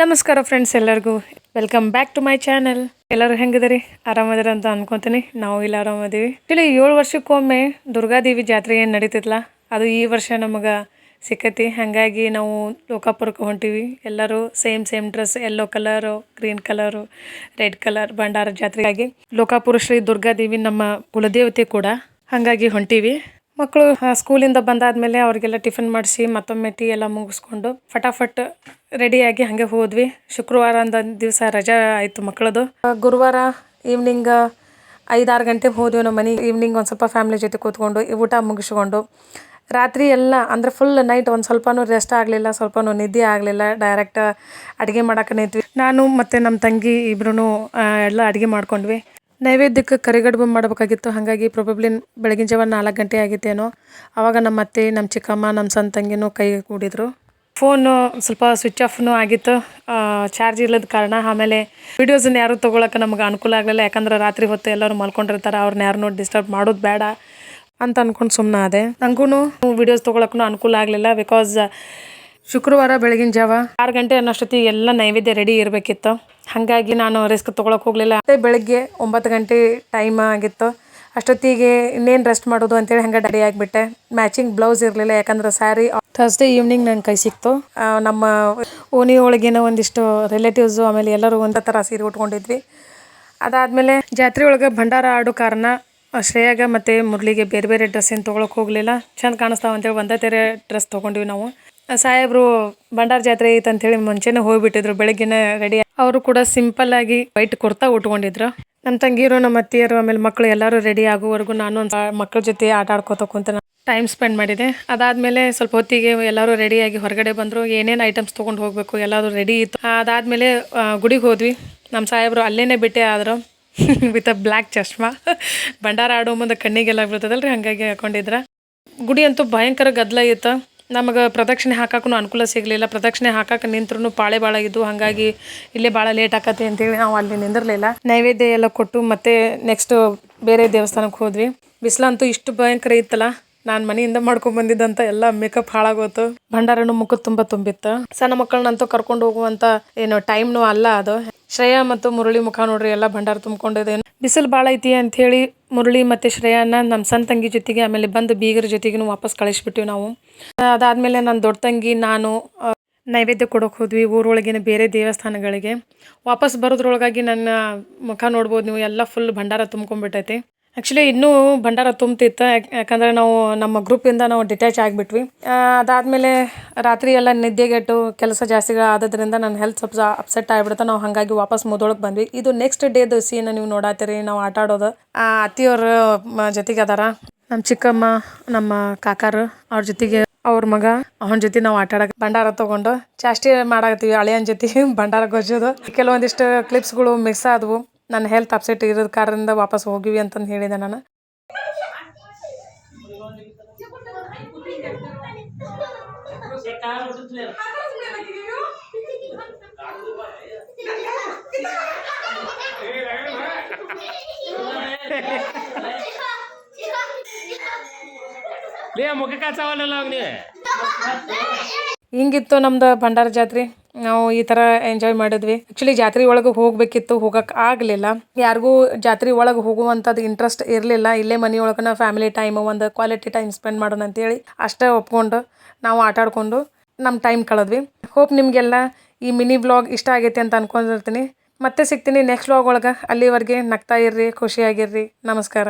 ನಮಸ್ಕಾರ ಫ್ರೆಂಡ್ಸ್ ಎಲ್ಲರಿಗೂ. Welcome back to my channel ಎಲ್ಲರೂ ಹೆಂಗಿದಿರಿ ಆರಾಮದಿರ ಅಂತ ಅನ್ಕೊಂತೀನಿ. ನಾವು ಇಲ್ಲ ಆರಾಮದೀವಿ. ಇಲ್ಲಿ ಏಳು ವರ್ಷಕ್ಕೊಮ್ಮೆ ದುರ್ಗಾದೇವಿ ಜಾತ್ರೆ ಏನು ನಡೀತಿತ್ತಲ್ಲ ಅದು ಈ ವರ್ಷ ನಮಗೆ ಸಿಕ್ಕತಿ. ಹಾಗಾಗಿ ನಾವು ಲೋಕಾಪುರಕ್ಕೆ ಹೊಂಟೀವಿ. ಎಲ್ಲರೂ same same dress yellow colour green colour red colour ಭಂಡಾರ ಜಾತ್ರೆಗಾಗಿ ಲೋಕಾಪುರ ಶ್ರೀ ದುರ್ಗಾದೇವಿ ನಮ್ಮ ಕುಲದೇವತೆ ಕೂಡ ಹಾಗಾಗಿ ಹೊಂಟೀವಿ. ಮಕ್ಕಳು ಸ್ಕೂಲಿಂದ ಬಂದಾದ್ಮೇಲೆ ಅವ್ರಿಗೆಲ್ಲ ಟಿಫಿನ್ ಮಾಡಿಸಿ ಮತ್ತೊಮ್ಮೆ ಟೀ ಎಲ್ಲ ಮುಗಿಸ್ಕೊಂಡು ಫಟಾಫಟ್ ರೆಡಿಯಾಗಿ ಹಾಗೆ ಹೋದ್ವಿ. ಶುಕ್ರವಾರ ಅಂದ ದಿವಸ ರಜಾ ಆಯಿತು ಮಕ್ಕಳದು. ಗುರುವಾರ ಈವ್ನಿಂಗ್ ಐದಾರು ಗಂಟೆಗೆ ಹೋದ್ವಿ ನಮ್ಮ ಮನೆಗೆ ಈವ್ನಿಂಗ್ ಒಂದು ಸ್ವಲ್ಪ ಫ್ಯಾಮ್ಲಿ ಜೊತೆ ಕೂತ್ಕೊಂಡು ಊಟ ಮುಗಿಸ್ಕೊಂಡು ರಾತ್ರಿ ಎಲ್ಲ ಅಂದರೆ ಫುಲ್ ನೈಟ್ ಒಂದು ಸ್ವಲ್ಪನೂ ರೆಸ್ಟ್ ಆಗಲಿಲ್ಲ, ಸ್ವಲ್ಪನೂ ನಿದ್ದೆ ಆಗಲಿಲ್ಲ. ಡೈರೆಕ್ಟ್ ಅಡುಗೆ ಮಾಡಕ್ಕೆ ನಿಂತ್ವಿ. ನಾನು ಮತ್ತು ನಮ್ಮ ತಂಗಿ ಇಬ್ರೂ ಎಲ್ಲ ಅಡುಗೆ ಮಾಡ್ಕೊಂಡ್ವಿ. ನೈವೇದ್ಯಕ್ಕೆ ಕರಿಗಡುಬು ಮಾಡಬೇಕಾಗಿತ್ತು. ಹಾಗಾಗಿ ಪ್ರೊಬಬ್ಲಿ ಬೆಳಗಿನ ಜಾವ ನಾಲ್ಕು ಗಂಟೆ ಆಗಿತ್ತೇನೋ ಆವಾಗ ನಮ್ಮ ಅತ್ತೆ, ನಮ್ಮ ಚಿಕ್ಕಮ್ಮ, ನಮ್ಮ ಸಣ್ಣ ತಂಗಿನೂ ಕೈ ಕೂಡಿದ್ರು. ಫೋನು ಸ್ವಲ್ಪ ಸ್ವಿಚ್ ಆಫ್ನೂ ಆಗಿತ್ತು. ಚಾರ್ಜ್ ಇಲ್ಲದ ಕಾರಣ ಆಮೇಲೆ ವೀಡಿಯೋಸನ್ನ ಯಾರು ತೊಗೊಳಕ್ಕೆ ನಮ್ಗೆ ಅನುಕೂಲ ಆಗಲಿಲ್ಲ. ಯಾಕಂದ್ರೆ ರಾತ್ರಿ ಹೊತ್ತು ಎಲ್ಲರೂ ಮಲ್ಕೊಂಡಿರ್ತಾರೆ. ಅವ್ರನ್ನ ಯಾರನ್ನೂ ಡಿಸ್ಟರ್ಬ್ ಮಾಡೋದು ಬೇಡ ಅಂತ ಅಂದ್ಕೊಂಡು ಸುಮ್ಮನೆ ಅದೇ ನನಗೂ ವೀಡಿಯೋಸ್ ತೊಗೊಳಕ್ಕೂ ಅನುಕೂಲ ಆಗಲಿಲ್ಲ ಬಿಕಾಸ್ ಶುಕ್ರವಾರ ಬೆಳಗಿನ ಜಾವ ಆರು ಗಂಟೆ ಅನ್ನೋಷ್ಟೊತ್ತಿಗೆ ಎಲ್ಲ ನೈವೇದ್ಯ ರೆಡಿ ಇರಬೇಕಿತ್ತು. ಹಾಗಾಗಿ ನಾನು ರಿಸ್ಕ್ ತೊಗೊಳಕ್ಕೆ ಹೋಗಲಿಲ್ಲ. ಮತ್ತೆ ಬೆಳಗ್ಗೆ ಒಂಬತ್ತು ಗಂಟೆ ಟೈಮ್ ಆಗಿತ್ತು. ಅಷ್ಟೊತ್ತಿಗೆ ಇನ್ನೇನು ರೆಸ್ಟ್ ಮಾಡೋದು ಅಂತೇಳಿ ಹಂಗೆ ರೆಡಿ ಆಗಿಬಿಟ್ಟೆ. ಮ್ಯಾಚಿಂಗ್ ಬ್ಲೌಸ್ ಇರಲಿಲ್ಲ, ಯಾಕಂದ್ರೆ ಸ್ಯಾರಿ ಥರ್ಸ್ಡೇ ಈವ್ನಿಂಗ್ ನನ್ನ ಕೈ ಸಿಕ್ತು. ನಮ್ಮ ಓಣಿ ಒಳಗಿನ ಒಂದಿಷ್ಟು ರಿಲೇಟಿವ್ಸು ಆಮೇಲೆ ಎಲ್ಲರೂ ಒಂದೇ ಥರ ಸೀರೆ ಉಟ್ಕೊಂಡಿದ್ವಿ. ಅದಾದಮೇಲೆ ಜಾತ್ರೆ ಒಳಗೆ ಭಂಡಾರ ಆಡೋ ಕಾರಣ, ಶ್ರೇಯಾಗ ಮತ್ತು ಮುರಳಿಗೆ ಬೇರೆ ಬೇರೆ ಡ್ರೆಸ್ ಏನು ತೊಗೊಳಕ್ಕೆ ಹೋಗಲಿಲ್ಲ. ಚಂದ ಕಾಣಿಸ್ತಾವ ಅಂತೇಳಿ ಒಂದೇ ತೆರೆ ಡ್ರೆಸ್ ತೊಗೊಂಡ್ವಿ ನಾವು. ಸಾಹೇಬ್ರು ಭಂಡಾರ ಜಾತ್ರೆ ಐತೆ ಅಂತೇಳಿ ಮುಂಚೆನೇ ಹೋಗ್ಬಿಟ್ಟಿದ್ರು, ಬೆಳಗ್ಗೆನೇ ರೆಡಿ ಅವರು ಕೂಡ ಸಿಂಪಲ್ ಆಗಿ ವೈಟ್ ಕುರ್ತಾ ಉಟ್ಕೊಂಡಿದ್ರು. ನಮ್ಮ ತಂಗಿಯರು ನಮ್ಮ ಅತ್ತಿಯರು, ಆಮೇಲೆ ಮಕ್ಕಳು ಎಲ್ಲರೂ ರೆಡಿ ಆಗೋವರೆಗೂ ನಾನು ಒಂದು ಮಕ್ಕಳ ಜೊತೆ ಆಟ ಆಡ್ಕೋತ ಕುಂತ ಟೈಮ್ ಸ್ಪೆಂಡ್ ಮಾಡಿದೆ. ಅದಾದಮೇಲೆ ಸ್ವಲ್ಪ ಹೊತ್ತಿಗೆ ಎಲ್ಲರೂ ರೆಡಿಯಾಗಿ ಹೊರಗಡೆ ಬಂದರು. ಏನೇನು ಐಟಮ್ಸ್ ತೊಗೊಂಡು ಹೋಗಬೇಕು ಎಲ್ಲರೂ ರೆಡಿ ಇತ್ತು. ಅದಾದಮೇಲೆ ಗುಡಿಗೆ ಹೋದ್ವಿ. ನಮ್ಮ ಸಾಹೇಬರು ಅಲ್ಲೇ ಬಿಟ್ಟೆ ಆದರು. With a black ಚಶ್ಮಾ. ಭಂಡಾರ ಆಡೋ ಮುಂದೆ ಕಣ್ಣಿಗೆಲ್ಲ ಬೀಳ್ತದಲ್ರಿ? ಹಾಗಾಗಿ ಹಾಕೊಂಡಿದ್ರ. ಗುಡಿ ಅಂತೂ ಭಯಂಕರ ಗದ್ದಲ ಇತ್ತು. ನಮಗೆ ಪ್ರದಕ್ಷಿಣೆ ಹಾಕಕ್ಕೂ ಅನುಕೂಲ ಸಿಗಲಿಲ್ಲ. ಪ್ರದಕ್ಷಿಣೆ ಹಾಕಕ್ಕೆ ನಿಂತ್ರೂ ಪಾಳೆ ಭಾಳ ಇದ್ದು ಹಾಗಾಗಿ ಇಲ್ಲೇ ಭಾಳ ಲೇಟ್ ಆಕತಿ ಅಂತೇಳಿ ನಾವು ಅಲ್ಲಿ ನಿಂದಿರಲಿಲ್ಲ. ನೈವೇದ್ಯ ಎಲ್ಲ ಕೊಟ್ಟು ಮತ್ತೆ ನೆಕ್ಸ್ಟ್ ಬೇರೆ ದೇವಸ್ಥಾನಕ್ಕೆ ಹೋದ್ವಿ. ಬಿಸಿಲಂತೂ ಇಷ್ಟು ಭಯಂಕರ ಇತ್ತಲ್ಲ, ನಾನು ಮನೆಯಿಂದ ಮಾಡ್ಕೊಂಡ್ ಬಂದಿದ್ದಂತ ಎಲ್ಲ ಮೇಕಪ್ ಹಾಳಾಗೋತು. ಭಂಡಾರನು ಮುಖ ತುಂಬ ತುಂಬಿತ್ತು. ಸಣ್ಣ ಮಕ್ಕಳನ್ನಂತೂ ಕರ್ಕೊಂಡು ಹೋಗುವಂತ ಏನು ಟೈಮ್ನು ಅಲ್ಲ ಅದು. ಶ್ರೇಯಾ ಮತ್ತು ಮುರಳಿ ಮುಖ ನೋಡ್ರಿ, ಎಲ್ಲ ಭಂಡಾರ ತುಂಬಿಕೊಂಡಿದೆ ಬಿಸಿಲು ಭಾಳ ಐತಿ ಅಂತ ಹೇಳಿ ಮುರಳಿ ಮತ್ತು ಶ್ರೇಯಾನ ನಮ್ಮ ಸಣ್ಣ ತಂಗಿ ಜೊತೆಗೆ, ಆಮೇಲೆ ಬಂದು ಬೀಗರ ಜೊತೆಗೂ ವಾಪಸ್ ಕಳಿಸ್ಬಿಟ್ಟಿವಿ ನಾವು. ಅದಾದಮೇಲೆ ನನ್ನ ದೊಡ್ಡ ತಂಗಿ, ನಾನು ನೈವೇದ್ಯ ಕೊಡೋಕೆ ಹೋದ್ವಿ ಊರೊಳಗಿನ ಬೇರೆ ದೇವಸ್ಥಾನಗಳಿಗೆ. ವಾಪಸ್ ಬರೋದ್ರೊಳಗಾಗಿ ನನ್ನ ಮುಖ ನೋಡ್ಬೋದು ನೀವು, ಎಲ್ಲ ಫುಲ್ ಭಂಡಾರ ತುಂಬ್ಕೊಂಡ್ಬಿಟ್ಟೈತಿ. ಆ್ಯಕ್ಚುಲಿ ಇನ್ನೂ ಭಂಡಾರ ತುಂಬ್ತಿತ್ತು. ಯಾಕಂದರೆ ನಾವು ನಮ್ಮ ಗ್ರೂಪಿಂದ ನಾವು ಡಿಟ್ಯಾಚ್ ಆಗಿಬಿಟ್ವಿ. ಅದಾದಮೇಲೆ ರಾತ್ರಿ ಎಲ್ಲ ನಿದ್ದೆಗೆಟ್ಟು ಕೆಲಸ ಜಾಸ್ತಿ ಆದದ್ರಿಂದ ನನ್ನ ಹೆಲ್ತ್ ಸ್ವಲ್ಪ ಅಪ್ಸೆಟ್ ಆಗಿಬಿಡುತ್ತೆ ನಾವು ಹಾಗಾಗಿ ವಾಪಸ್ ಮುದೊಳಗೆ ಬಂದ್ವಿ. ಇದು ನೆಕ್ಸ್ಟ್ ಡೇದು ಸೀನ್ ನೀವು ನೋಡಾತೀರಿ. ನಾವು ಆಟ ಆಡೋದು. ಅತ್ತಿಯವ್ರ ಜೊತೆಗೆ ಅದಾರ. ನಮ್ಮ ಚಿಕ್ಕಮ್ಮ, ನಮ್ಮ ಕಾಕಾರು, ಅವ್ರ ಜೊತೆಗೆ ಅವ್ರ ಮಗ, ಅವನ ಜೊತೆ ನಾವು ಆಟ ಆಡಕ್ಕೆ ಭಂಡಾರ ತಗೊಂಡು. ಚಾಷ್ಟಿ ಮಾಡಾಕತ್ತೀವಿ ಹಳೆಯನ್ ಜೊತೆ ಭಂಡಾರ ಗೊಜ್ಜೋದು. ಕೆಲವೊಂದಿಷ್ಟು ಕ್ಲಿಪ್ಸ್ಗಳು ಮಿಸ್ ಆದವು. ನನ್ನ ಹೆಲ್ತ್ ಅಪ್ಸೆಟ್ ಇರೋದ ಕಾರಣದಿಂದ ವಾಪಸ್ ಹೋಗಿವಿ ಅಂತಂದು ಹೇಳಿದೆ ನಾನು. ಲೇ ಕಾಚಾವಲ್ಲ ಹಿಂಗಿತ್ತು ನಮ್ದು ಭಂಡಾರ ಜಾತ್ರೆ. ನಾವು ಈ ಥರ ಎಂಜಾಯ್ ಮಾಡಿದ್ವಿ. ಆ್ಯಕ್ಚುಲಿ ಜಾತ್ರೆ ಒಳಗೆ ಹೋಗ್ಬೇಕಿತ್ತು ಹೋಗಕ್ಕೆ ಆಗಲಿಲ್ಲ. ಯಾರಿಗೂ ಜಾತ್ರೆ ಒಳಗೆ ಹೋಗುವಂಥದ್ದು ಇಂಟ್ರೆಸ್ಟ್ ಇರಲಿಲ್ಲ. ಇಲ್ಲೇ ಮನೆಯೊಳಗನ ಫ್ಯಾಮಿಲಿ ಟೈಮ್ ಒಂದು ಕ್ವಾಲಿಟಿ ಟೈಮ್ ಸ್ಪೆಂಡ್ ಮಾಡೋಣ ಅಂತೇಳಿ ಅಷ್ಟೇ ಒಪ್ಕೊಂಡು ನಾವು ಆಟ ಆಡ್ಕೊಂಡು ನಮ್ಮ ಟೈಮ್ ಕಳೆದ್ವಿ. ಹೋಪ್ ನಿಮಗೆಲ್ಲ ಈ ಮಿನಿ ಬ್ಲಾಗ್ ಇಷ್ಟ ಆಗೈತೆ ಅಂತ ಅನ್ಕೊಂಡಿರ್ತೀನಿ. ಮತ್ತೆ ಸಿಗ್ತೀನಿ ನೆಕ್ಸ್ಟ್ ಬ್ಲಾಗ್ ಒಳಗೆ. ಅಲ್ಲಿವರೆಗೆ ನಗ್ತಾ ಇರ್ರಿ, ಖುಷಿಯಾಗಿರ್ರಿ. ನಮಸ್ಕಾರ.